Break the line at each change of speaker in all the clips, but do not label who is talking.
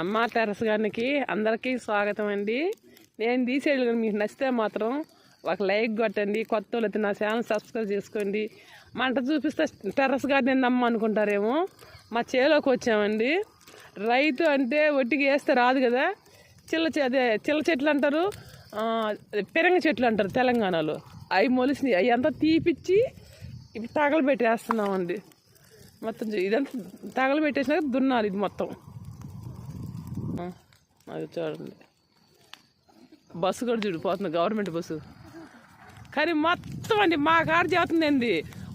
అమ్మ టెరస్ గారికి అందరికీ స్వాగతం అండి. నేను తీసేది కానీ మీకు నచ్చితే మాత్రం ఒక లైక్ కొట్టండి కొత్త వాళ్ళు నా ఛానల్ సబ్స్క్రైబ్ చేసుకోండి. మంట చూపిస్తే టెర్రస్ గార్డెన్ అమ్మ అనుకుంటారేమో. మా చేలోకి వచ్చామండి. రైతు అంటే ఒట్టికి వేస్తే రాదు కదా. చిల్ల అదే చిల్ల చెట్లు అంటారు పెరంగ చెట్లు అంటారు తెలంగాణలో. అవి మొలిసినాయి. అవి అంతా తీపిచ్చి ఇవి తగలబెట్టేస్తున్నామండి. మొత్తం ఇదంతా తగలబెట్టేసినాక దున్నాలి ఇది మొత్తం. అది చూడండి బస్సు కూడా చూడిపోతుంది గవర్నమెంట్ బస్సు. కానీ మొత్తం అండి మా కాడ చేస్తుందండి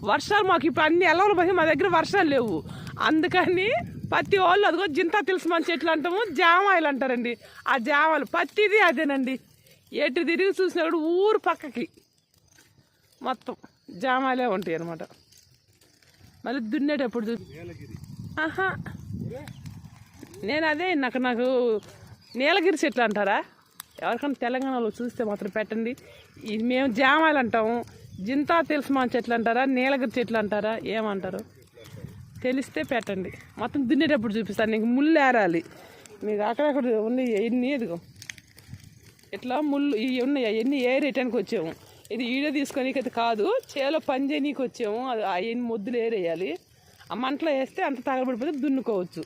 వర్షాలు మాకు ఇప్పుడు అన్ని ఎలవలు పోయి మా దగ్గర వర్షాలు లేవు. అందుకని పత్తి వాళ్ళు అదిగో జింతా తెలుసు మన చెట్లు అంటాము జామాయిలు అంటారండి. ఆ జామాయిలు పత్తిది అదేనండి. ఎటు తిరిగి చూసినా కూడా ఊరు పక్కకి. మొత్తం జామాయిలే ఉంటాయి అనమాట మళ్ళీ దున్నేటప్పుడు ఆహా. నేను అదే నాకు నాకు నీలగిరి చెట్లు అంటారా? ఎవరికైనా తెలంగాణలో చూస్తే మాత్రం పెట్టండి. ఇది మేము జామాలు అంటాము. జింతా తెలుసు మా చెట్లు అంటారా? నీలగిరి చెట్లు అంటారా? ఏమంటారు? తెలిస్తే పెట్టండి. మొత్తం దున్నేటప్పుడు చూపిస్తాను. నీకు ముళ్ళు ఏరాలి. మీకు అక్కడక్కడ ఉన్నాయి ఎన్ని? ఎదుగు ఇట్లా ముళ్ళు ఇవి ఉన్నాయి. అవన్నీ ఏరేయటానికి వచ్చాము. ఇది ఈడ తీసుకొని అయితే కాదు. చేలో పని చేయనీకి వచ్చాము. అది అవన్నీ మొద్దులు ఏరేయాలి. ఆ మంటలో వేస్తే అంత తగలబడిపోతే దున్నుకోవచ్చు.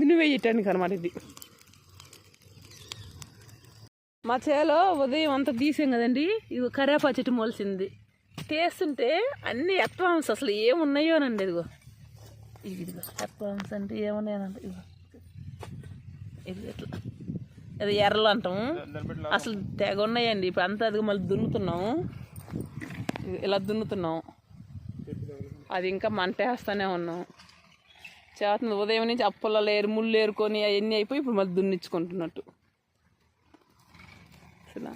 మినువేయటానికి అనమాట ఇది. మా చేలో ఉదయం అంతా తీసాం కదండి. ఇది కరేపా చెట్టు మొలిసింది. తీస్తుంటే అన్ని ఎత్వాంశ అసలు ఏమున్నాయోనండి ఇదిగో. ఇది ఇదిగో ఎత్వాంశ అంటే ఏమున్నాయనండి? ఇదిగో ఇది ఎట్లా అది ఎర్రలు అంటాము. అసలు తెగ ఉన్నాయండి. ఇప్పుడు అంతా అది మళ్ళీ దున్నుతున్నాము. ఇలా దున్నుతున్నాం అది ఇంకా మంటేస్తూనే ఉన్నాం చేస్తుంది ఉదయం నుంచి అప్పుల ఏరు ముళ్ళు ఏరుకొని అవన్నీ అయిపోయి ఇప్పుడు మళ్ళీ దున్నిచ్చుకుంటున్నట్టు. అసలు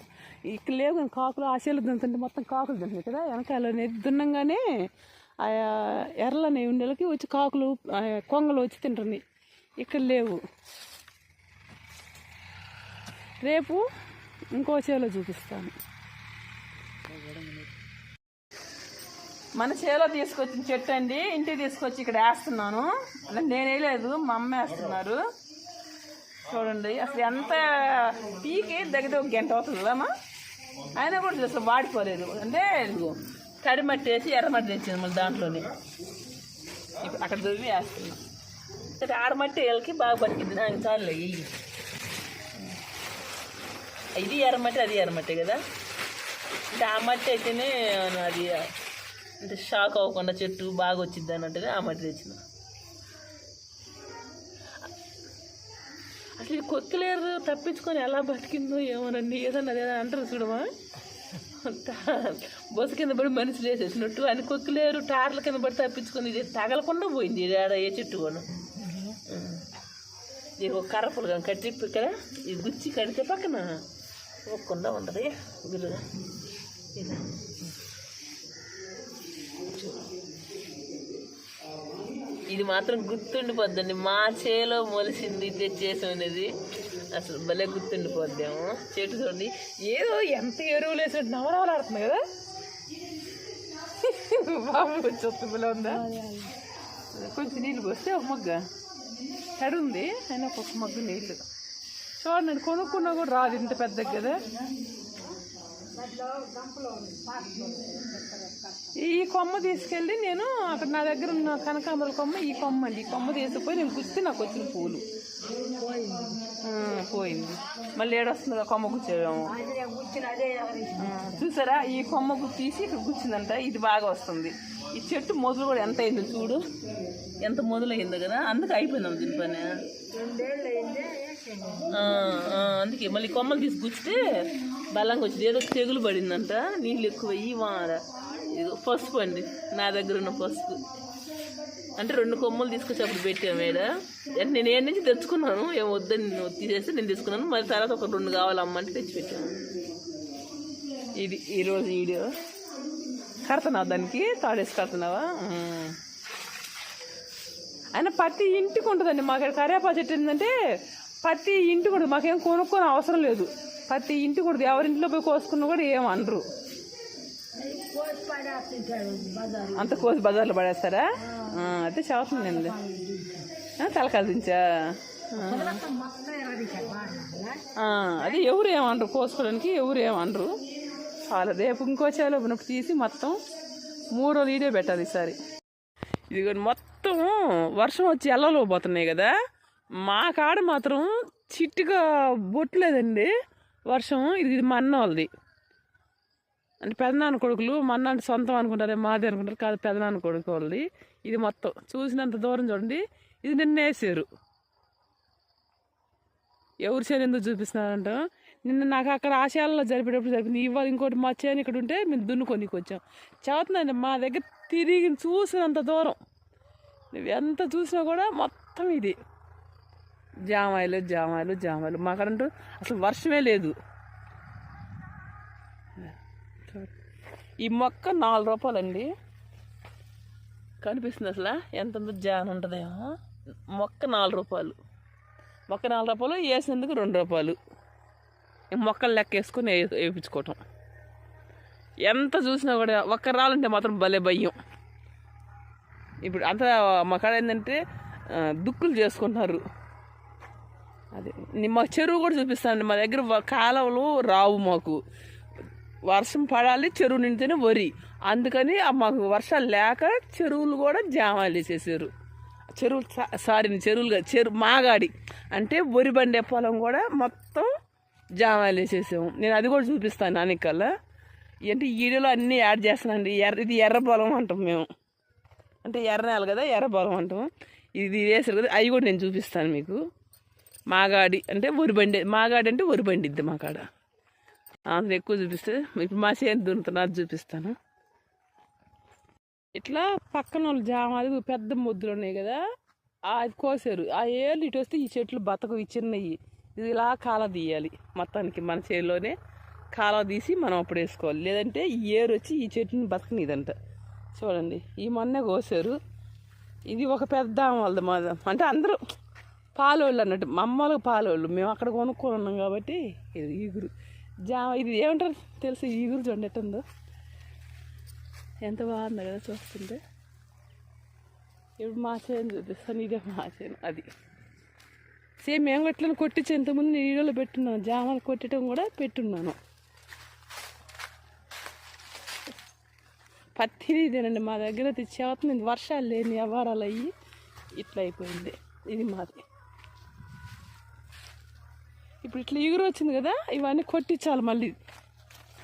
ఇక్కడ లేవు కానీ కాకులు ఆశలు దున్నుతుంటే మొత్తం కాకులు దున్నాయి కదా. వెనకాల అనేది దున్నంగానే ఆ ఎర్రలు అనేవి ఉండేళ్ళకి వచ్చి కాకులు కొంగలు వచ్చి తింటున్నాయి. ఇక్కడ లేవు. రేపు ఇంకో చేలో చూపిస్తాను. మన చేలో తీసుకొచ్చిన చెట్టు అండి. ఇంటికి తీసుకొచ్చి ఇక్కడ వేస్తున్నాను. అంటే నేను వేయలేదు మా అమ్మ వేస్తున్నారు. చూడండి. అసలు ఎంత పీకి దగ్గర ఒక గంట అవుతుంది అయినా కూడా అసలు వాడిపోలేదు. అంటే ఇదిగో తడి మట్టి వేసి ఎర్రమట్టి తెచ్చింది మళ్ళీ దాంట్లోనే. ఇప్పుడు అక్కడ దువ్వి వేస్తున్నాం. సరే ఆడమట్టి వీళ్ళకి బాగా బతికింది దానికి చాలు ఇవి ఇది ఎర్రమట్టి అది ఎర్రమట్టి కదా? అంటే ఆ మట్టి అయితేనే అది అంటే షాక్ అవ్వకుండా చెట్టు బాగా వచ్చింది అన్నట్టుగా ఆ మట్టి తెచ్చినా. అసలు ఈ కొక్కిలేరు తప్పించుకొని ఎలా బతికిందో ఏమోనండి ఏదన్నా అదే అంటారు చూడమా బొస కింద పడి మనిషి లేసేసినట్టు అని కొక్కిలేరు టార్ల కింద పడి తప్పించుకొని ఇది తగలకుండా పోయింది ఆడ ఏ చెట్టు కూడా. ఇది ఒక కర్రపులు కానీ కట్టి ఇక్కడ. ఇది గుచ్చి కడితే పక్కన ఒక్కకుండా ఉండదు ఇలా ఇది మాత్రం గుర్తుండిపోద్దండి. మా చేలో మొలిసింది తెచ్చేసామనేది అసలు భలే గుర్తుండిపోద్దేమో చెట్టు చూడండి. ఏదో ఎంత ఎరువులు వేసి నవరాలు ఆడుతుంది కదా. బాబు వచ్చి ఉందా? కొంచెం నీళ్ళు పోస్తే ఒక మొగ్గ. తడుంది ఉంది అయినా ఒక మగ్గ నీళ్ళు. చూడండి కొనుక్కున్నా కూడా రాదు ఇంత పెద్దగా కదా. ఈ కొమ్మ తీసుకెళ్ళి నేను అక్కడ నా దగ్గర ఉన్న కనకాంబర కొమ్మ ఈ కొమ్మ అండి. ఈ కొమ్మ తీసుకుపోయి నేను గుచ్చి నాకు వచ్చిన పూలు. పోయింది. మళ్ళీ ఏడొస్తుంది కొమ్మ గుచ్చేయము చూసారా? ఈ కొమ్మ తీసి ఇక్కడ గుచ్చిందంట ఇది బాగా వస్తుంది. ఈ చెట్టు మొదలు కూడా ఎంత అయిందో చూడు. ఎంత మొదలైందో కదా? అందుకే అయిపోయిందాం దీని పని అందుకే మళ్ళీ కొమ్మలు తీసి గుచ్చితే బలంగా వచ్చింది. ఏదో తెగులు పడిందంట నీళ్ళు ఎక్కువ ఈ వార పసుపు అండి నా దగ్గర ఉన్న పసుపు. అంటే రెండు కొమ్మలు తీసుకొచ్చి అప్పుడు పెట్టాము ఈడ నేను ఏడు నుంచి తెచ్చుకున్నాను? ఏం వద్దని నువ్వు నేను తీసుకున్నాను. మరి తర్వాత ఒక రెండు కావాలమ్మంటే తెచ్చిపెట్టాను ఇది ఈరోజు వీడియో. కడుతున్నావు దానికి? తాడేసి కడుతున్నావా? అయినా ప్రతి ఇంటికి ఉంటుందండి. మాకు ఇక్కడ కరేపా చెట్టు ఏంటంటే ప్రతి ఇంటి కూడా మాకేం కొనుక్కొని అవసరం లేదు. ప్రతి ఇంటి కూడా ఎవరింట్లో పోయి కోసుకున్నా కూడా ఏమనరు అనరు. అంత కోసి బజార్లో పడేస్తారా? అయితే చదువుతుందండి తలకాలు దించా? అది ఎవరు ఏమనరు కోసుకోవడానికి ఎవరు ఏమనరు చాలా రేపు ఇంకో చేలో ఉన్నప్పుడు తీసి మొత్తం మూడు రోజులు ఇదే పెట్టాలి ఈసారి. ఇది మొత్తం వర్షం వచ్చి ఎల్లలో పోతున్నాయి కదా. మా కాడ మాత్రం చిట్టుగా బొట్టలేదండి వర్షం ఇది ఇది మన్న వాళ్ళది అంటే పెదనాన్న కొడుకులు మన్న అంటే సొంతం అనుకుంటారే మాది అనుకుంటారు కాదు పెదనాన్న కొడుకు వాళ్ళది. ఇది మొత్తం చూసినంత దూరం చూడండి ఇది నిన్న వేసారు ఎవరు చేను ఎందుకు చూపిస్తున్నారంట? నిన్న నాకు అక్కడ ఆశయాల్లో జరిపేటప్పుడు జరిపింది. ఇవాళ ఇంకోటి మా చేను ఇక్కడ ఉంటే మేము దున్నుకొనికి వచ్చాం చదువుతుందండి మా దగ్గర తిరిగి చూసినంత దూరం. నువ్వు ఎంత చూసినా కూడా మొత్తం ఇది. జామాయిలు జామాయిలు జామాయిలు. మాకంటూ అసలు వర్షమే లేదు. ఈ మొక్క నాలుగు రూపాయలండి. కనిపిస్తుంది అసలు? ఎంత జాన్ ఉంటుందేమో. మొక్క నాలుగు రూపాయలు. మొక్క నాలుగు రూపాయలు వేసినందుకు రెండు రూపాయలు. ఈ మొక్కలు లెక్క వేసుకొని వేయించుకోవటం. ఎంత చూసినా కూడా ఒక్క రాలంటే మాత్రం భలే భయం. ఇప్పుడు అంత మకాడ ఏంటంటే దుక్కులు చేసుకుంటున్నారు. అదే. మా చెరువు కూడా చూపిస్తానండి. మా దగ్గర కాలువలు రావు మాకు. వర్షం పడాలి చెరువు నిండితేనే వరి. అందుకని మాకు వర్షాలు లేక చెరువులు కూడా జామాలు వేసేసారు చెరువులు సా- సారీ చెరువులు కాదు, చెరువు మాగాడి. అంటే వరి బండే పొలం కూడా మొత్తం జామాలు వేసేసాము నేను అది కూడా చూపిస్తాను నానికల్లా. అంటే ఈ వీడియోలో అన్నీ యాడ్ చేస్తానండి ఎర్ర ఇది ఎర్ర పొలం అంటాం మేము. అంటే ఎర్ర నేల కదా ఎర్ర పొలం అంటాం. ఇది వేసారు కదా అవి కూడా నేను చూపిస్తాను మీకు. మాగాడి అంటే వరి బండి మాగాడి అంటే వరి బండిద్ది మా కాడ అందులో ఎక్కువ చూపిస్తే ఇప్పుడు మా చేను దున్నుతున్నారు అది చూపిస్తాను. ఇట్లా పక్కన వాళ్ళు జామాలు పెద్ద ముద్దులు ఉన్నాయి కదా అది కోసారు. ఆ ఏళ్ళు ఇటు వస్తే ఈ చెట్లు బతకు ఈ చిన్నవి ఇది ఇలా కాల తీయాలి. మొత్తానికి మన చేతిలోనే కాల తీసి మనం అప్పుడు వేసుకోవాలి. లేదంటే ఈ ఏరు వచ్చి ఈ చెట్టుని బతకనిదంట. చూడండి ఈ మొన్నే కోసారు. ఇది ఒక పెద్ద వాళ్ళది మా అంటే అందరూ పాలోళ్ళు అన్నట్టు మా పాలోళ్ళు. మేము అక్కడ కొనుక్కొని ఉన్నాం కాబట్టి ఇది ఈగురు. జామ ఇది ఏమంటారు తెలుసు? ఈగురు చూడండి ఎట్టుందో? ఎంత బాగుందో కదా చూస్తుంటే. ఇప్పుడు మా చేను చూపిస్తాను ఇదే మా చేను అది. సేమ్ మేము ఎట్లా కొట్టించి ఇంతకుముందు నేను వీడియోలో పెట్టున్నాను. జామలు కొట్టడం కూడా పెట్టున్నాను. పత్తిని ఇదేనండి మా దగ్గర తెచ్చేవుతుంది వర్షాలు లేని వ్యవహారాలు అయ్యి ఇట్లా అయిపోయింది. ఇది మాది. ఇప్పుడు ఇట్లా ఎగురు వచ్చింది కదా ఇవన్నీ కొట్టించాలి మళ్ళీ.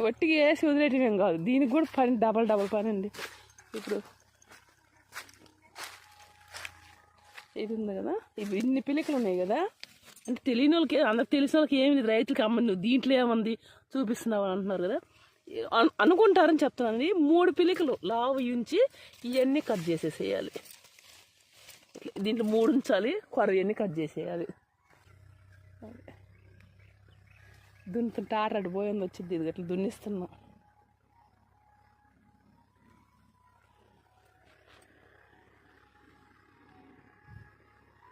ఒట్టిగా వేసి వదిలేయటం కాదు. దీనికి కూడా పని డబల్ డబల్ పని అండి. ఇప్పుడు ఇది ఉంది కదా ఇవి ఇన్ని పిలికలు ఉన్నాయి కదా. అంటే తెలియని వాళ్ళకి అందరికి తెలిసిన వాళ్ళకి ఏమి లేదు. రైతులకి అమ్మ నువ్వు దీంట్లో ఏమంది చూపిస్తున్నావు అని అంటున్నారు కదా. అనుకుంటారని చెప్తానండి మూడు పిలికలు లావు ఉంచి ఇవన్నీ కట్ చేసేసేయాలి. దీంట్లో మూడు ఉంచాలి కొర ఇవన్నీ కట్ చేసేయాలి. దున్నుతుంటే ఆటాడు పోయింది వచ్చింది ఇది అట్లా దున్నిస్తున్నాం.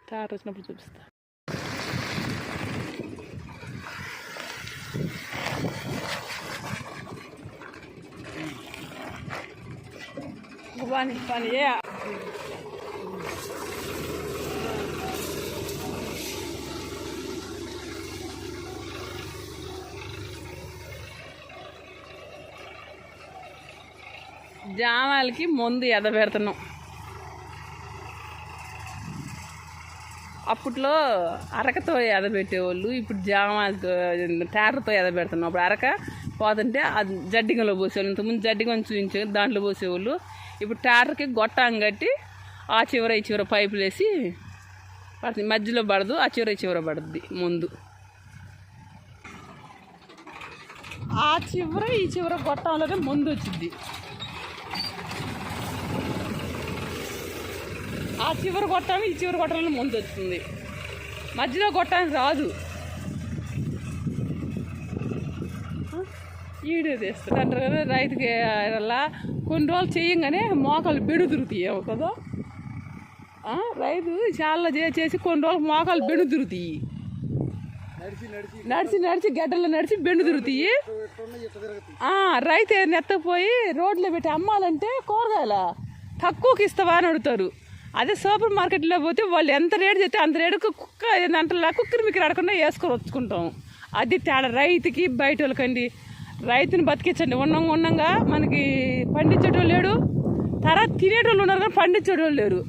తాట వచ్చినప్పుడు చూపిస్తా. పని పని జామాలకి ముందు ఎద పెడుతున్నాం. అప్పట్లో అరకతో ఎదబెట్టేవాళ్ళు ఇప్పుడు జామాలతో టేటర్తో ఎదబెడుతున్నాం అప్పుడు అరక పోతుంటే అది జడ్డిగంలో పోసేవాళ్ళు. ఇంతకుముందు జడ్డిగం చూపించే దాంట్లో పోసేవాళ్ళు. ఇప్పుడు టేటర్కి గొట్టం కట్టి ఆ చివర ఈ చివర పైపులు వేసి పడుతుంది. మధ్యలో పడదు ఆ చివర ఈ చివర పడుద్ది ముందు. ఆ చివర ఈ చివర గొట్టంలోనే ముందు వచ్చింది ఆ చివరి కొట్టాను ఈ చివరి కొట్టాలని ముందు వస్తుంది మధ్యలో కొట్టానికి రాదు. ఈడే తెస్తుంది అంటారు కదా రైతుకి అలా కొన్ని రోజులు చేయంగానే మోకాలు బెడుదురుతాయి కదా. రైతు చాలా చే- చేసి కొన్ని రోజులు మోకాలు బెడుదురుతాయి నడిచి నడిచి. గడ్డల్లో నడిచి బెండు తిరుగుతాయి. ఆ, రైతు నెత్తపోయి రోడ్లో పెట్టి అమ్మాలంటే కూరగాయల తక్కువకి ఇస్తావా అని అడుగుతారు. అదే సూపర్ మార్కెట్లో పోతే వాళ్ళు ఎంత రేటు చెప్తే అంత రేటుకు కుక్క ఏంటంటే కుక్కర్ మీకు అడగకుండా వేసుకొని వచ్చుకుంటాం. అది తేడా రైతుకి బయట వాళ్ళకండి. రైతుని బతికించండి. ఉన్నంగా ఉన్నంగా మనకి పండించేటోళ్ళు లేడు. తర్వాత తినేటోళ్ళు ఉన్నారు కానీ పండించేటోళ్ళు లేరు.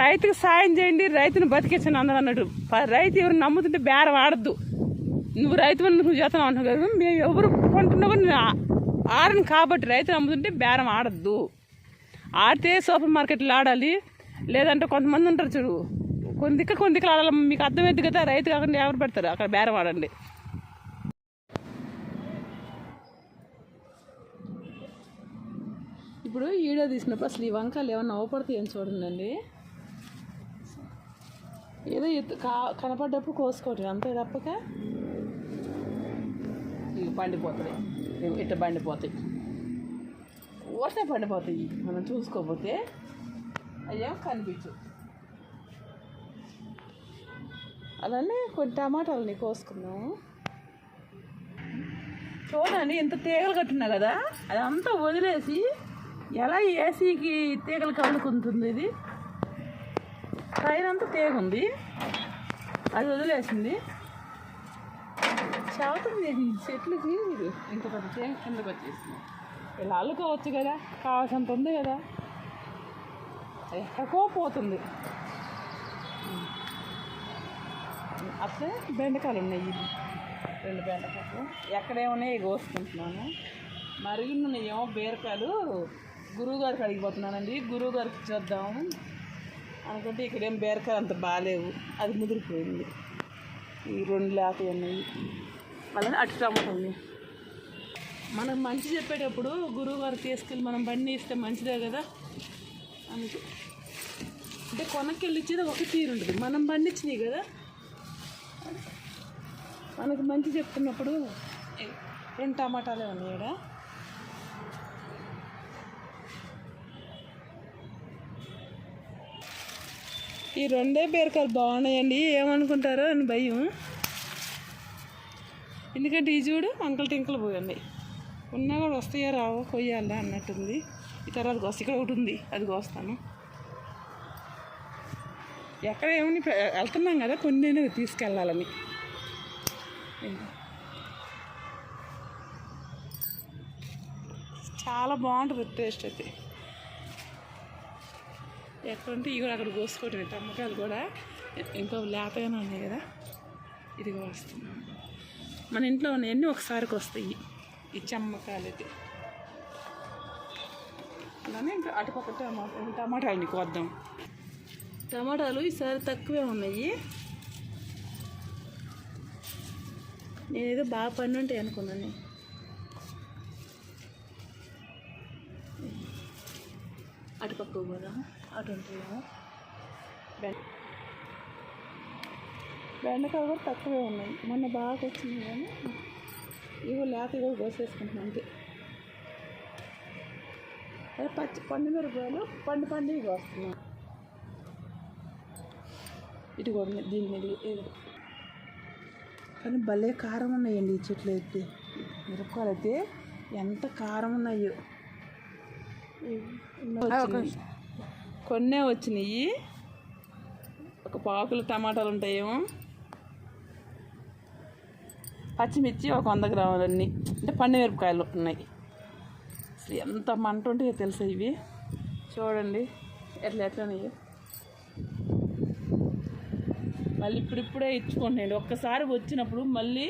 రైతుకి సాయం చేయండి రైతుని బతికించండి అందరూ అన్నట్టు. రైతు ఎవరు నమ్ముతుంటే బేరం ఆడద్దు. నువ్వు రైతు అని నువ్వు చేస్తాను అంటున్నావు కదా మేము ఎవరు కొంటున్నా కూడా ఆడను కాబట్టి రైతులు అమ్ముతుంటే బేరం ఆడద్దు. ఆడితే సూపర్ మార్కెట్లో ఆడాలి. లేదంటే కొంతమంది ఉంటారు చూడు కొన్ని దిక్క కొన్ని దిక్కలు ఆడాలి. మీకు అర్థమైంది కదా రైతు కాకుండా ఎవరు పెడతారు? అక్కడ బేరం ఆడండి. ఇప్పుడు ఈడో తీసినప్పుడు అసలు ఈ వంకాయలు ఏమన్నా అవపడతాయని చూడండి ఏదో ఎత్తు- కా కనపడ్డప్పుడు కోసుకోవటం అంతే తప్పక. ఇక పండిపోతాయి ఇట్ట పండిపోతాయి వర్షం పండిపోతాయి మనం చూసుకోకపోతే అయ్యా కనిపించు అలానే కొన్ని టమాటాలని కోసుకున్నాము చూడండి ఎంత తీగలు కట్టినా కదా అదంతా వదిలేసి ఎలా ఏసీకి తీగలు కలుకుంటుంది ఇది? పైన అంతా తీగ ఉంది అది వదిలేసింది. చదువుతుంది ఈ తీరు ఇది ఇంత పెద్ద తీగ కిందకి వచ్చేసింది. ఇలా అల్లుకోవచ్చు కదా. కావాల్సినంత ఉంది కదా. ఎక్కడికో పోతుంది. అట్లే బెండకాయలు ఉన్నాయి ఇవి. రెండు బెండకాయలు. ఎక్కడేమున్నాయి కోసుకుంటున్నాను మరిగిన్నయేమో బీరకాయలు. గురువుగారికి అడిగిపోతున్నానండి గురువుగారికి ఇచ్చేద్దాం అనుకుంటే ఇక్కడేం బీరకాయలు అంత బాగాలేవు. అది ముదిరిపోయింది. ఈ రెండు లేత ఉన్నాయి వాళ్ళని అటు టమాటా మనం మంచి చెప్పేటప్పుడు గురువుగారు తీసుకెళ్ళి మనం బండి ఇస్తే మంచిదే కదా? అందుకు. అంటే కొనకెళ్ళి ఇచ్చేది ఒక తీరు ఉంటుంది. మనం పండించినాయి కదా? మనకు మంచి చెప్తున్నప్పుడు రెండు టమాటాలే ఉన్నాయి ఇక్కడ ఈ రెండే బీరకాయలు బాగున్నాయండి. ఏమనుకుంటారో అని భయం. ఎందుకంటే ఈ చూడు అంకుల్ టింకలు పోయండి ఉన్నా కూడా వస్తాయో రావో? కొయ్యాలా అన్నట్టుంది. ఈ తర్వాత కోస్తా ఇక్కడ ఒకటి ఉంది. అది కోస్తాను ఎక్కడ ఏమని వెళ్తున్నాం కదా కొన్ని నేను తీసుకెళ్ళాలని. చాలా బాగుంటుంది టేస్ట్ అయితే. ఎక్కడంటే ఇవి కూడా అక్కడ కోసుకోవటం టమ్మకాయలు కూడా ఇంకో లేతగానే ఉన్నాయి కదా. ఇది కోస్తున్నాను మన ఇంట్లో ఉన్నాయన్నీ ఒకసారికి వస్తాయి ఈ చమ్మకాలు అయితే అలానే ఇంకా అటుపక్క టమాటా టమాటాలు నీకు వద్దాం టమాటాలు ఈసారి తక్కువే ఉన్నాయి. నేనేదో బాగా పని ఉంటాయి అనుకున్నాను అటుపక్క పోదాం. అటు ఉంటాయేమో. బెండ బెండకాయలు కూడా తక్కువే ఉన్నాయి. మొన్న బాగా వచ్చింది కానీ ఇవి లేత కూడా కోసేసుకుంటున్నాం అంతే. అదే పచ్చి పండు మిరపకాయలు పండు పండు ఇవి వస్తున్నాం ఇటు కూడా ఉన్నాయి, దీని మీద ఇది. కానీ భలే కారం ఉన్నాయండి ఈ చెట్లు అయితే. మిరపకాయలు అయితే ఎంత కారం ఉన్నాయో. కొన్నే వచ్చినాయి. ఒక పాకులు టమాటాలు ఉంటాయేమో. పచ్చిమిర్చి ఒక వంద గ్రాములు అన్నీ అంటే పండు మిరపకాయలు ఉన్నాయి. అసలు ఎంత మంట ఉంటాయో తెలుసా ఇవి? చూడండి ఎట్లా ఎట్లా మళ్ళీ ఇప్పుడిప్పుడే ఇచ్చుకుంటున్నాయండి ఒక్కసారి వచ్చినప్పుడు మళ్ళీ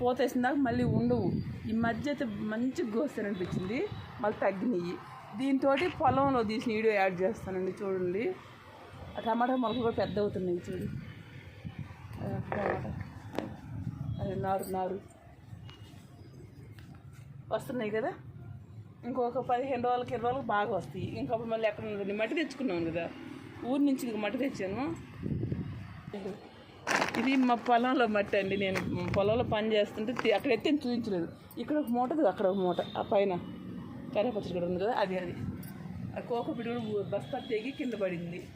పోతేసిన దాకా మళ్ళీ ఉండవు. ఈ మధ్య అయితే మంచి గోస్తారనిపించింది మళ్ళీ తగ్గినాయి. దీంతో పొలంలో తీసిన వీడియో యాడ్ చేస్తానండి చూడండి. ఆ టమాటా మొలకలు కూడా పెద్ద అవుతున్నాయి చూడు. టమాటా. నారు నారు. వస్తున్నాయి కదా? ఇంకొక పదిహేను రోజులకి ఇరవై రోజులకు బాగా వస్తాయి. ఇంకొకటి మళ్ళీ ఎక్కడ ఉన్నది? మట్టి తెచ్చుకున్నాను కదా. ఊరి నుంచి ఇదిగో మట్టి తెచ్చాను. ఇది మా పొలంలో మట్టి అండి. నేను పొలంలో పని చేస్తుంటే తి- అక్కడ ఎత్తి చూపించలేదు. ఇక్కడ ఒక మూట అక్కడ ఒక మూట. ఆ పైన కరేపచ్చడి కూడా ఉంది కదా అది అది. ఆ కోక పిడుగుడు బస్తా తెగి కింద పడింది.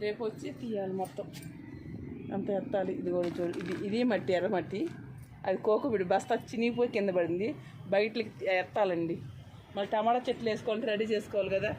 రేపు వచ్చి తీయాలి మొత్తం. అంత ఎత్తాలి. ఇది కూడా చూడు ఇది ఇది మట్టి ఎర్ర మట్టి. అది కోకబిడి బస్తా చినిగిపోయి కింద పడింది. బయటకి ఎత్తాలండి. మళ్ళీ టమాటా చెట్లు వేసుకోవాలంటే రెడీ చేసుకోవాలి కదా.